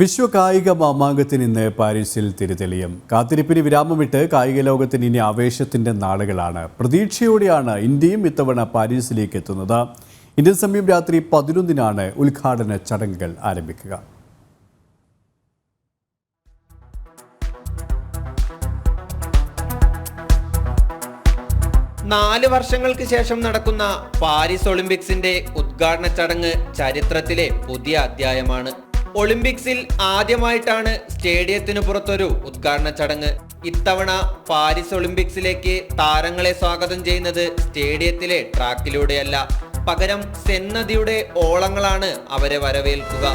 വിശ്വ കായിക മാമാങ്കത്തിന് ഇന്ന് പാരീസിൽ തിരുതെളിയും. കാത്തിരിപ്പിന് വിരാമമിട്ട് കായിക ലോകത്തിന് ഇനി ആവേശത്തിന്റെ നാളുകളാണ്. പ്രതീക്ഷയോടെയാണ് ഇന്ത്യയും ഇത്തവണ പാരീസിലേക്ക് എത്തുന്നത് ഇന്ത്യൻ സമയം രാത്രി പതിനൊന്നിനാണ് ഉദ്ഘാടന ചടങ്ങുകൾ ആരംഭിക്കുക. നാല് വർഷങ്ങൾക്ക് ശേഷം നടക്കുന്ന പാരീസ് ഒളിമ്പിക്സിന്റെ ഉദ്ഘാടന ചടങ്ങ് ചരിത്രത്തിലെ പുതിയ അധ്യായമാണ്. ഒളിമ്പിക്സിൽ ആദ്യമായിട്ടാണ് സ്റ്റേഡിയത്തിന് പുറത്തൊരു ഉദ്ഘാടന ചടങ്ങ്. ഇത്തവണ പാരീസ് ഒളിമ്പിക്സിലേക്ക് താരങ്ങളെ സ്വാഗതം ചെയ്യുന്നത് സ്റ്റേഡിയത്തിലെ ട്രാക്കിലൂടെയല്ല. പകരം സെൻ നദിയുടെ ഓളങ്ങളാണ് അവരെ വരവേൽക്കുക.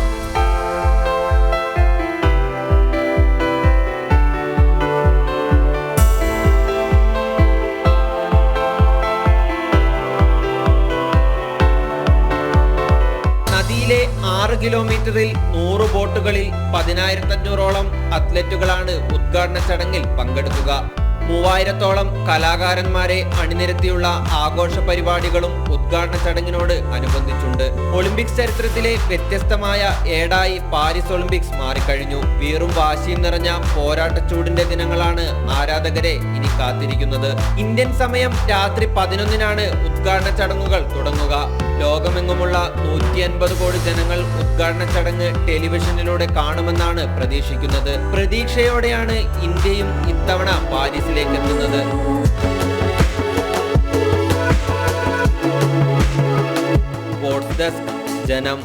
ആറ് കിലോമീറ്ററിൽ നൂറ് ബോട്ടുകളിൽ പതിനായിരത്തഞ്ഞൂറോളം അത്ലറ്റുകളാണ് ഉദ്ഘാടന ചടങ്ങിൽ പങ്കെടുക്കുക. മൂവായിരത്തോളം കലാകാരന്മാരെ അണിനിരത്തിയുള്ള ആഘോഷ പരിപാടികളും ഉദ്ഘാടന ചടങ്ങിനോട് അനുബന്ധിച്ചുണ്ട്. ഒളിമ്പിക്സ് ചരിത്രത്തിലെ വ്യത്യസ്തമായ ഏടായി പാരീസ് ഒളിമ്പിക്സ് മാറിക്കഴിഞ്ഞു. വീറും വാശിയും നിറഞ്ഞ പോരാട്ടച്ചൂടിന്റെ ദിനങ്ങളാണ് ആരാധകരെ ഇനി കാത്തിരിക്കുന്നത്. ഇന്ത്യൻ സമയം രാത്രി പതിനൊന്നിനാണ് ഉദ്ഘാടന ചടങ്ങുകൾ തുടങ്ങുക. അൻപത് കോടി ജനങ്ങൾ ഉദ്ഘാടന ചടങ്ങ് ടെലിവിഷനിലൂടെ കാണുമെന്നാണ് പ്രതീക്ഷിക്കുന്നത്. പ്രതീക്ഷയോടെയാണ് ഇന്ത്യയും ഇത്തവണ പാരീസിലേക്ക് എത്തുന്നത്. സ്പോർട്സ് ഡെസ്ക് ജനം